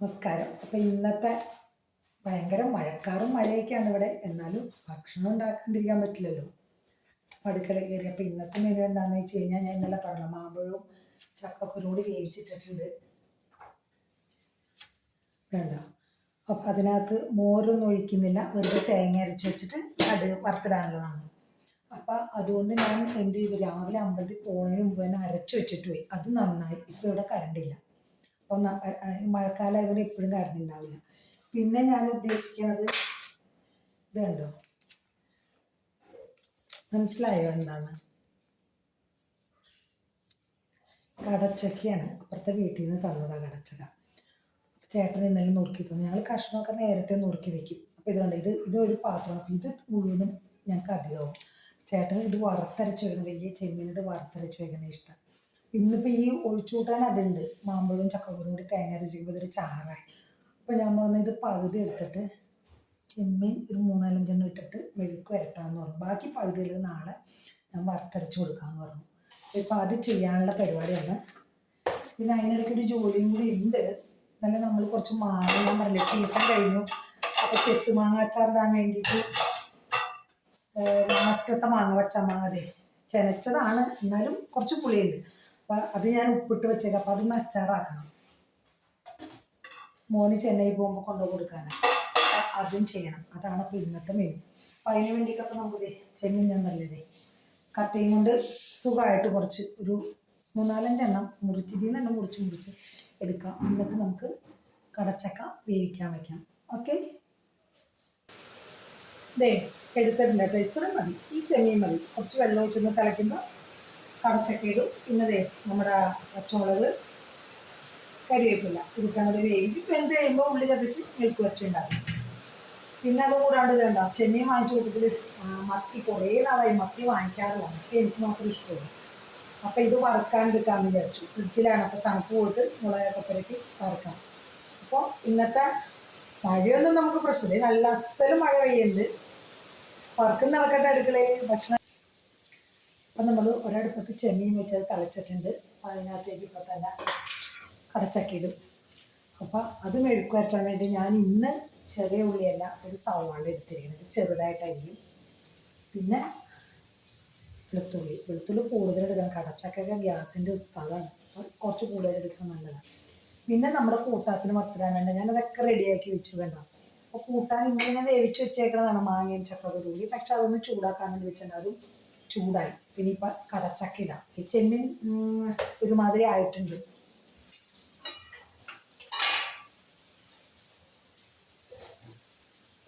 നമസ്കാരം. അപ്പോൾ ഇന്നത്തെ ഭയങ്കര മഴക്കാറും മഴയൊക്കെയാണ് ഇവിടെ. എന്നാലും ഭക്ഷണം ഉണ്ടാക്കാണ്ടിരിക്കാൻ പറ്റില്ലല്ലോ. അപ്പോൾ അടുക്കളയിൽ കയറി. അപ്പോൾ ഇന്നത്തെ മെനു എന്താണെന്ന് വെച്ച് കഴിഞ്ഞാൽ ഞാൻ ഇന്നലെ പറഞ്ഞ മാമ്പഴവും ചക്കക്കുരോട് വേവിച്ചിട്ടിട്ടുണ്ട്. വേണ്ട. അപ്പോൾ അതിനകത്ത് മോരൊന്നും ഒഴിക്കുന്നില്ല. വെറുതെ തേങ്ങ അരച്ച് വെച്ചിട്ട് അത് വറുത്തിടാനുള്ളതാണ്. അപ്പം അതുകൊണ്ട് ഞാൻ എന്ത് ചെയ്തു? രാവിലെ അമ്പലത്തിൽ പോകുന്നതിന് മുമ്പ് തന്നെ അരച്ചു വെച്ചിട്ട് പോയി. അത് നന്നായി. ഇപ്പൊ ഇവിടെ കറണ്ടില്ല അപ്പോൾ മഴക്കാലം ആയതുകൊണ്ട് എപ്പോഴും കറണ്ട് ഉണ്ടാവില്ല. പിന്നെ ഞാൻ ഉദ്ദേശിക്കുന്നത് ഇതുണ്ടോ മനസ്സിലായോ എന്താന്ന്? കടച്ചക്കയാണ്. അപ്പുറത്തെ വീട്ടിൽ നിന്ന് തന്നതാണ് കടച്ചക്ക. ചേട്ടൻ ഇന്നലെ നുറുക്കി തന്നു. ഞങ്ങൾ കഷ്ണമൊക്കെ നേരത്തെ നുറുക്കി വെക്കും. അപ്പോൾ ഇതുകൊണ്ട് കണ്ടോ? ഇത് ഇത് ഒരു പാത്രമാണ്. അപ്പോൾ ഇത് മുഴുവനും ഞങ്ങൾക്ക് അധികമാവും. ചേട്ടൻ ഇത് വറുത്തരച്ച് വെക്കണം. വലിയ ചെമ്മീനിട്ട് വറുത്തരച്ച് വയ്ക്കണേ ഇഷ്ടം. ഇന്നിപ്പോൾ ഈ ഒഴിച്ചുകൂട്ടാൻ അതുണ്ട്. മാമ്പഴവും ചക്കക്കുരും കൂടി തേങ്ങ അരച്ചിരിക്കുമ്പോൾ ഇതൊരു ചാറായി. അപ്പോൾ ഞാൻ പറഞ്ഞു ഇത് പകുതി എടുത്തിട്ട് ചെമ്മീൻ ഒരു മൂന്നാലഞ്ചെണ്ണം ഇട്ടിട്ട് മെഴുക്ക് വരട്ടാന്ന് പറഞ്ഞു. ബാക്കി പകുതിയിൽ നാളെ ഞാൻ വറുത്തരച്ച് കൊടുക്കാമെന്ന് പറഞ്ഞു. ഇപ്പം അത് ചെയ്യാനുള്ള പരിപാടിയാണ്. പിന്നെ അതിനിടയ്ക്ക് ഒരു ജോലിയും കൂടി ഉണ്ട്. നല്ല നമ്മൾ കുറച്ച് മാങ്ങ പറഞ്ഞില്ലേ സീസൺ കഴിഞ്ഞു. അപ്പോൾ ചെത്തുമാങ്ങ അച്ചാറിടാൻ വേണ്ടിയിട്ട് ലാസ്റ്റത്തെ മാങ്ങ പച്ച മാങ്ങ അതെ. ചെനച്ചതാണ്. എന്നാലും കുറച്ച് പുളിയുണ്ട്. അപ്പം അത് ഞാൻ ഉപ്പിട്ട് വെച്ചേക്കാം. അപ്പം അതൊന്ന് അച്ചാറാക്കണം. മോന് ചെന്നൈ പോകുമ്പോൾ കൊണ്ടു കൊടുക്കാനാണ് അപ്പം അതും ചെയ്യണം. അതാണ് അപ്പോൾ ഇന്നത്തെ മെനു അപ്പം അതിന് വേണ്ടിയിട്ടൊക്കെ നമുക്ക് ചെമ്മീൻ നല്ലതേ കത്തയും കൊണ്ട് സുഖമായിട്ട് കുറച്ച് ഒരു മൂന്നാലഞ്ചെണ്ണം മുറിച്ച് ഇതിൽ നിന്ന് മുറിച്ച് മുറിച്ച് എടുക്കാം. എന്നിട്ട് നമുക്ക് കടച്ചക്ക വേവിക്കാൻ വെക്കാം. ഓക്കെ? ദേ എടുത്തിട്ടുണ്ട് കേട്ടോ. ഇത്രയും മതി. ഈ ചെമ്മീൻ മതി. കുറച്ച് വെള്ളം ഒഴിച്ചൊന്ന് തിളയ്ക്കുമ്പോൾ കടച്ചക്ക ഇടും. പിന്നെ ദേ നമ്മുടെ പച്ചമുളക് കരിവേപ്പില്ല ഇതൊക്കെ അങ്ങോട്ട് വേവിക്കും. വെന്ത് കഴിയുമ്പോൾ ഉള്ളി കത്തിച്ച് മെഴുക്ക് വരട്ടി ഉണ്ടാക്കും. പിന്നെ അത് കൂടാണ്ട് വേണ്ട ചെന്നൈ വാങ്ങിച്ച കൂട്ടത്തിൽ മത്തി കുറേ നാളായി മത്തി വാങ്ങിക്കാറില്ല. മത്തി എനിക്ക് മാത്രം ഇഷ്ടമുള്ളൂ അപ്പോൾ ഇത് വറുക്കാൻ എടുക്കാമെന്ന് വിചാരിച്ചു. ഫ്രിഡ്ജിലാണ്. അപ്പോൾ തണുപ്പ് പോയിട്ട് മുളകൊക്കെ പുരട്ടി വറുക്കാം. അപ്പോൾ ഇന്നത്തെ മഴയൊന്നും നമുക്ക് പ്രശ്നമില്ല. നല്ല അസ്സലും മഴ പെയ്യുന്നുണ്ട്. വറുക്കുന്ന നടക്കട്ടെ അടുക്കളയിൽ ഭക്ഷണം അപ്പം നമ്മൾ ഒരടുപ്പത്ത് ചെമ്മീൻ വെച്ചത് തിളച്ചിട്ടുണ്ട്. അപ്പോൾ അതിനകത്തേക്ക് ഇപ്പം തന്നെ കടച്ചക്കിടും അപ്പം അത് മെഴുക്ക് വരട്ടാൻ വേണ്ടി ഞാൻ ഇന്ന് ചെറിയ ഉള്ളിയല്ല ഒരു സവാള എടുത്തിരിക്കുന്നത്. ചെറുതായിട്ടായിരിക്കും. പിന്നെ വെളുത്തുള്ളി. വെളുത്തുള്ളി കൂടുതൽ എടുക്കണം. കടച്ചക്കൊക്കെ ഗ്യാസിന്റെ ഉസ്താദാണ്. അപ്പോൾ കുറച്ച് കൂടുതൽ എടുക്കണം നല്ലതാണ്. പിന്നെ നമ്മുടെ കൂട്ടാത്തിന് വറുത്തിടാൻ വേണ്ട. ഞാനതൊക്കെ റെഡിയാക്കി വെച്ചു വേണ്ട അപ്പോൾ കൂട്ടാൻ ഇങ്ങനെ വേവിച്ച് വെച്ചേക്കണതാണ് മാങ്ങയും ചക്കക്കുരുള്ളി പക്ഷെ അതൊന്ന് ചൂടാക്കാൻ വേണ്ടി വെച്ചിട്ടുണ്ട് അതും ചൂടായി. പിന്നെ ഇപ്പം കടച്ചക്ക ഇടാം. ഈ ചെമ്മീൻ ഒരുമാതിരി ആയിട്ടുണ്ട്.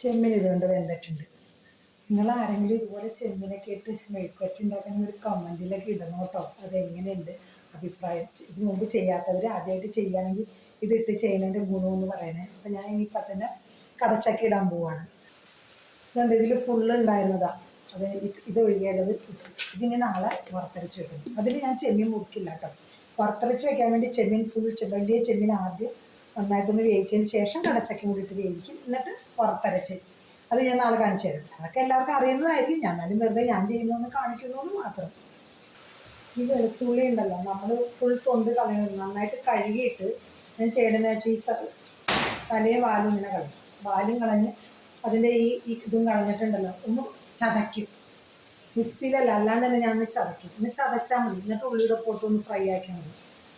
ചെമ്മീൻ ഇതുകൊണ്ട് വെന്തിട്ടുണ്ട്. നിങ്ങൾ ആരെങ്കിലും ഇതുപോലെ ചെമ്മീനൊക്കെ ഇട്ട് മെഴുക്കുവറ്റി ഉണ്ടാക്കാൻ ഒരു കമന്റിലൊക്കെ ഇടണം കേട്ടോ. അതെങ്ങനെയുണ്ട് അഭിപ്രായം? ഇത് മുമ്പ് ചെയ്യാത്തവർ ആദ്യമായിട്ട് ചെയ്യുകയാണെങ്കിൽ ഇതിട്ട് ചെയ്യുന്നതിന്റെ ഗുണമെന്ന് പറയണേ. അപ്പം ഞാൻ ഇനിയിപ്പം തന്നെ കടച്ചക്ക ഇടാൻ പോവാണ്. ഇതുകൊണ്ട് ഇതിൽ ഫുള്ള് ഉണ്ടായിരുന്നതാ. അത് ഇത് ഇത്. ഇതിങ്ങനെ നാളെ വറുത്തരച്ച് വെക്കണം. അതിന് ഞാൻ ചെമ്മീൻ മുറിക്കില്ല കേട്ടോ വറുത്തരച്ച് വെക്കാൻ വേണ്ടി ചെമ്മീൻ ഫുൾ വലിയ ചെമ്മീൻ ആദ്യം നന്നായിട്ടൊന്ന് വേവിച്ചതിന് ശേഷം കടച്ചക്ക കൂടിയിട്ട് വേവിക്കും. എന്നിട്ട് വറുത്തരച്ച്. അത് ഞാൻ നാളെ കാണിച്ചു തരാം. അതൊക്കെ എല്ലാവർക്കും അറിയുന്നതായിരിക്കും. ഞാൻ എന്നാലും വെറുതെ ഞാൻ ചെയ്യുന്നതെന്ന് കാണിക്കുന്നു എന്ന് മാത്രം. ഈ വെളുത്തുള്ളി ഉണ്ടല്ലോ നമ്മൾ ഫുൾ തൊണ്ട് കളയണം നന്നായിട്ട് കഴുകിയിട്ട് ഞാൻ ചെയ്യണമെന്ന് വെച്ചാൽ ഈ തലയും വാലും ഇങ്ങനെ കളയും. വാലും കളഞ്ഞ് അതിന്റെ ഈ ഇതും കളഞ്ഞിട്ടുണ്ടല്ലോ. ഒന്ന് ചതയ്ക്കും. മിക്സിയിലല്ല അല്ലാതെ തന്നെ ഞാൻ ചതയ്ക്കും. ഒന്ന് ചതച്ചാൽ മതി. എന്നിട്ട് ഉള്ളിയുടെ പോട്ട് ഒന്ന് ഫ്രൈ ആക്കിയാൽ മതി.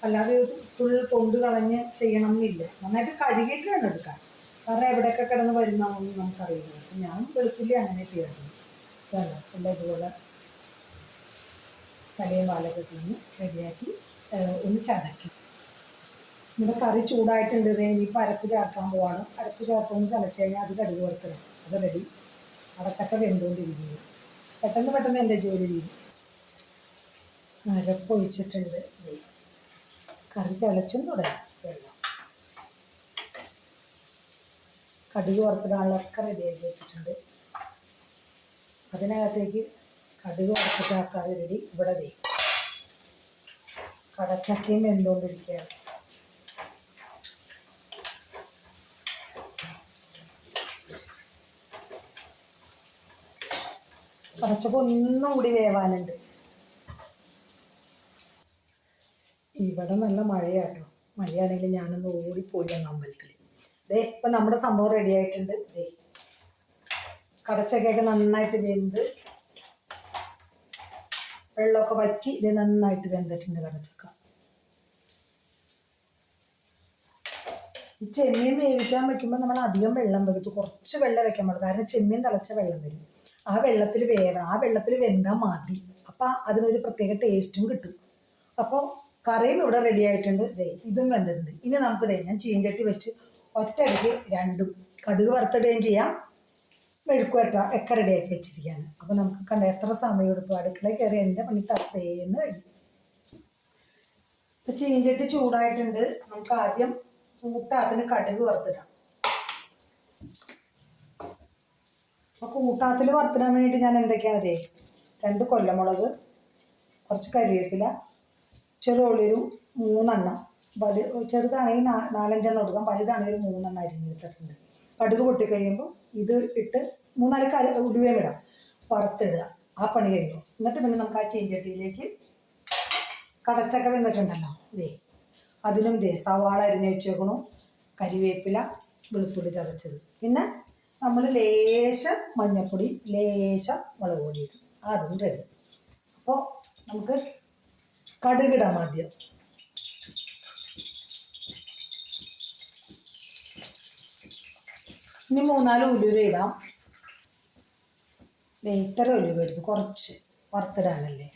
അല്ലാതെ ഫുൾ തൊണ്ട് കളഞ്ഞ് ചെയ്യണം എന്നില്ല നന്നായിട്ട് കഴുകിയിട്ട് വേണം എടുക്കാൻ. കാരണം എവിടെയൊക്കെ കിടന്ന് വരുന്നതെന്ന് നമുക്കറിയില്ല. അപ്പം ഞാൻ വെളുത്തുള്ളി അങ്ങനെ ചെയ്യാറുണ്ട്. വേണം എല്ലാം ഇതുപോലെ തലയും പാലൊക്കെ തിന്ന് റെഡിയാക്കി ഒന്ന് ചതയ്ക്കും. നമ്മുടെ കറി ചൂടായിട്ടുണ്ട് ഇനിയിപ്പോൾ അരപ്പ് ചേർക്കാൻ പോവാണ്. അരപ്പ് ചേർത്തൊന്ന് തിളച്ച് കഴിഞ്ഞാൽ അത് കടുക് വറുത്തണം അത് റെഡി അടച്ചക്ക വെന്തുകൊണ്ടിരിക്കുന്നു. പെട്ടെന്ന് പെട്ടെന്ന് എന്റെ ജോലി ചെയ്യും അരപ്പ് ഒഴിച്ചിട്ടുണ്ട് കറി തിളച്ചും തുടങ്ങി. വെള്ളം. കടുക് വറുത്തിടാനുള്ളൊക്കെ റെഡിയാക്കി വെച്ചിട്ടുണ്ട്. അതിനകത്തേക്ക് കടുക് വറുത്തിട്ട് ആ കറി റെഡി ഇവിടെ ദേ കടച്ചക്കയും വെന്തുകൊണ്ടിരിക്കുകയാണ്. കടച്ചക്ക ഒന്നും കൂടി വേവാനുണ്ട്. ഇവിടെ നല്ല മഴയാട്ടോ. മഴയാണെങ്കിൽ ഞാനൊന്ന് ഓടിപ്പോയി അങ്ങ് അമ്പലത്തിൽ ദേ ഇപ്പം നമ്മുടെ സംഭവം റെഡി ആയിട്ടുണ്ട്. ദേ കടച്ചക്കയൊക്കെ നന്നായിട്ട് വെന്ത് വെള്ളമൊക്കെ വറ്റി ഇത് നന്നായിട്ട് വെന്തിട്ടുണ്ട് കടച്ചക്ക. ഈ ചെമ്മീൻ വേവിക്കാൻ വെക്കുമ്പോൾ നമ്മൾ അധികം വെള്ളം വെക്കും കുറച്ച് വെള്ളം വെക്കാൻ പാടും കാരണം ചെമ്മീൻ തിളച്ച വെള്ളം വരും. ആ വെള്ളത്തിൽ വേറെ ആ വെള്ളത്തിൽ വെന്താൽ മതി. അപ്പൊ അതിനൊരു പ്രത്യേക ടേസ്റ്റും കിട്ടും. അപ്പോൾ കറിയും ഇവിടെ റെഡി ആയിട്ടുണ്ട്. ദേ ഇതും വെന്തിട്ടുണ്ട് ഇനി നമുക്ക് ദേ ഞാൻ ചീഞ്ചട്ടി വെച്ച് ഒറ്റയടിക്ക് രണ്ടും കടുക് വറുത്തിടുകയും ചെയ്യാം. മെഴുക്കുവരട്ട ഒക്കെ റെഡിയാക്കി വെച്ചിരിക്കുകയാണ്. അപ്പോൾ നമുക്ക് കണ്ട എത്ര സമയം എടുത്തു? അടുക്കളയിൽ കയറി എന്റെ പണി തപ്പേന്ന് കഴിയും ഇപ്പം ചീഞ്ചട്ടി ചൂടായിട്ടുണ്ട്. നമുക്ക് ആദ്യം കൂട്ടാത്തിന് കടുക് വറുത്തിടാം. അപ്പോൾ കൂട്ടാത്തിൽ വറുത്തിടാൻ വേണ്ടിയിട്ട് ഞാൻ എന്തൊക്കെയാണ് ഇതേ രണ്ട് കൊല്ലമുളക് കുറച്ച് കരിവേപ്പില ചെറുള്ളിയൊരു മൂന്നെണ്ണം വലു ചെറുതാണെങ്കിൽ നാ നാലഞ്ചെണ്ണം എടുക്കാം. വലുതാണെങ്കിൽ ഒരു മൂന്നെണ്ണം അരിഞ്ഞെടുത്തിട്ടുണ്ട്. കടുക് പൊട്ടിക്കഴിയുമ്പോൾ ഇത് ഇട്ട് മൂന്നാൽ കല ഉലുവയും ഇടാം. വറുത്തിടുക. ആ പണി കഴിഞ്ഞു. എന്നിട്ട് പിന്നെ നമുക്ക് ആ ചീഞ്ചട്ടിയിലേക്ക് കടച്ചക്ക വന്നിട്ടുണ്ടല്ലോ ഇതേ അതിലും ദേ സവാള അരിഞ്ഞ് വെച്ചേക്കണു. കരിവേപ്പില വെളുത്തുള്ളി ചതച്ചത്. പിന്നെ നമ്മൾ ലേശം മഞ്ഞൾപ്പൊടി ലേശം മുളക് പൊടി ഇടും. അതും റെഡി അപ്പോൾ നമുക്ക് കടുകിടാം ആദ്യം. ഇനി മൂന്നാൽ ഉലുവ ഇടാം. ഇത്ര ഉലുവ എടുത്ത് കുറച്ച് വറുത്തിടാനല്ലേ?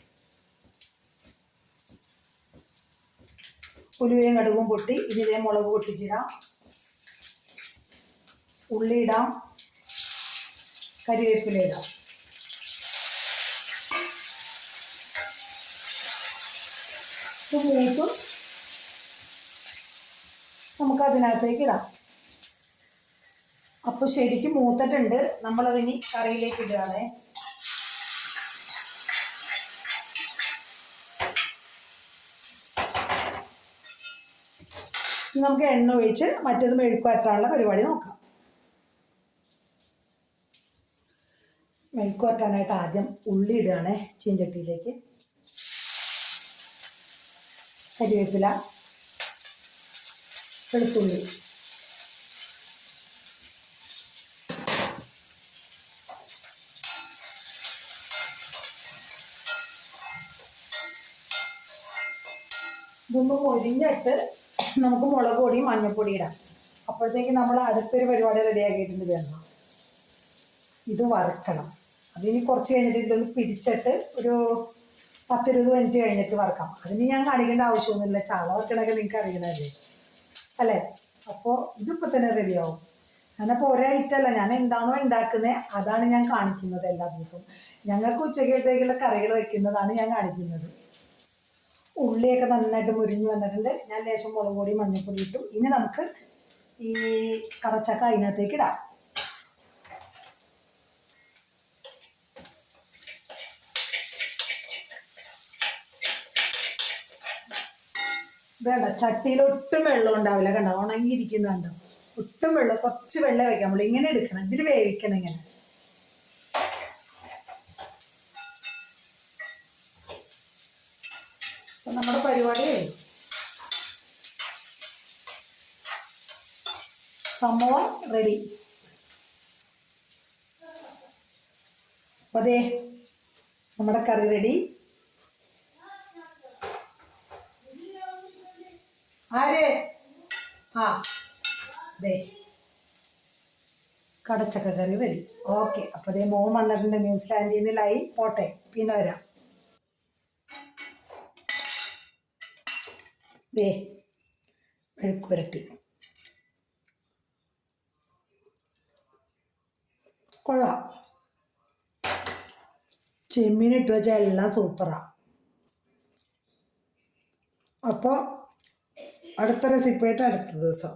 ഉലുവയും കടുകും പൊട്ടി ഇനി ഇതേ മുളക് പൊട്ടിച്ചിടാം. ഉള്ളി കരിവേപ്പില ഇടാം. ഇത് നമുക്ക് അതിനകത്തേക്ക് ഇടാം. അപ്പോൾ ശരിക്കും മൂത്തിട്ടുണ്ട്. നമ്മളതിനി കറിയിലേക്ക് ഇടുകയാണേ. നമുക്ക് എണ്ണ ഒഴിച്ച് മറ്റേത് മെഴുക്കുവരട്ടാനുള്ള പരിപാടി നോക്കാം. മെഴുക്കുവരട്ടാനായിട്ട് ആദ്യം ഉള്ളി ഇടുകയാണേ ചീഞ്ചട്ടിയിലേക്ക് കരിവേപ്പില വെളുത്തുള്ളി. ഇതൊന്ന് മൊരിഞ്ഞിട്ട് നമുക്ക് മുളക് പൊടിയും മഞ്ഞൾപ്പൊടി ഇടാം. അപ്പോഴത്തേക്ക് നമ്മൾ അടുത്തൊരു പരിപാടി റെഡിയാക്കിയിട്ടുണ്ട് വേണം ഇത് വറുക്കണം. അതിനി കുറച്ച് കഴിഞ്ഞിട്ട് ഇതിലൊന്ന് പിടിച്ചിട്ട് ഒരു പത്തിരുപത് മിനിറ്റ് കഴിഞ്ഞിട്ട് വറക്കാം. അതിന് ഞാൻ കാണിക്കേണ്ട ആവശ്യമൊന്നുമില്ല. ചാള വറക്കണൊക്കെ നിങ്ങൾക്ക് അറിയണല്ലേ അല്ലേ? അപ്പോൾ ഇതിപ്പോൾ തന്നെ റെഡിയാവും ഞാനപ്പോൾ ഒരേ ഐറ്റമല്ല ഞാൻ എന്താണോ ഉണ്ടാക്കുന്നത് അതാണ് ഞാൻ കാണിക്കുന്നത് എല്ലാ ദിവസവും. ഞങ്ങൾക്ക് ഉച്ചക്കത്തേക്കുള്ള കറികൾ വെക്കുന്നതാണ് ഞാൻ കാണിക്കുന്നത്. ഉള്ളിയൊക്കെ നന്നായിട്ട് മുരിഞ്ഞു വന്നിട്ടുണ്ട്. ഞാൻ ലേശം മുളക് പൊടി മഞ്ഞൾപ്പൊടി ഇട്ടു. ഇനി നമുക്ക് ഈ കടച്ചക്ക അതിനകത്തേക്ക് ഇടാം. വേണ്ട ചട്ടിയിൽ ഒട്ടും വെള്ളം ഉണ്ടാവില്ല കണ്ടോ? ഉണങ്ങിയിരിക്കുന്നുണ്ടോ ഒട്ടും വെള്ളം കുറച്ച് വെള്ളം വെക്കാം നമ്മൾ ഇങ്ങനെ എടുക്കണം ഇതിൽ വേവിക്കണം ഇങ്ങനെ. നമ്മുടെ പരിപാടി സംഭവം റെഡി അപ്പൊ അതെ നമ്മുടെ കറി റെഡി ആര്? ആ. ദേ. കടച്ചക്ക കറി റെഡി ഓക്കെ. അപ്പോൾ ദേ മോൻ വന്നിട്ടുണ്ട് ന്യൂസിലാൻഡിൽ നിന്ന് ലൈ പോട്ടെ. പിന്നെ വരാം. ദേ. മെഴുക്കുരട്ടി കൊള്ളാം. ചെമ്മീനിട്ട് വെച്ചാൽ എല്ലാം സൂപ്പറാ. അപ്പോൾ അടുത്ത റെസിപ്പി ആയിട്ട് അടുത്ത ദിവസം.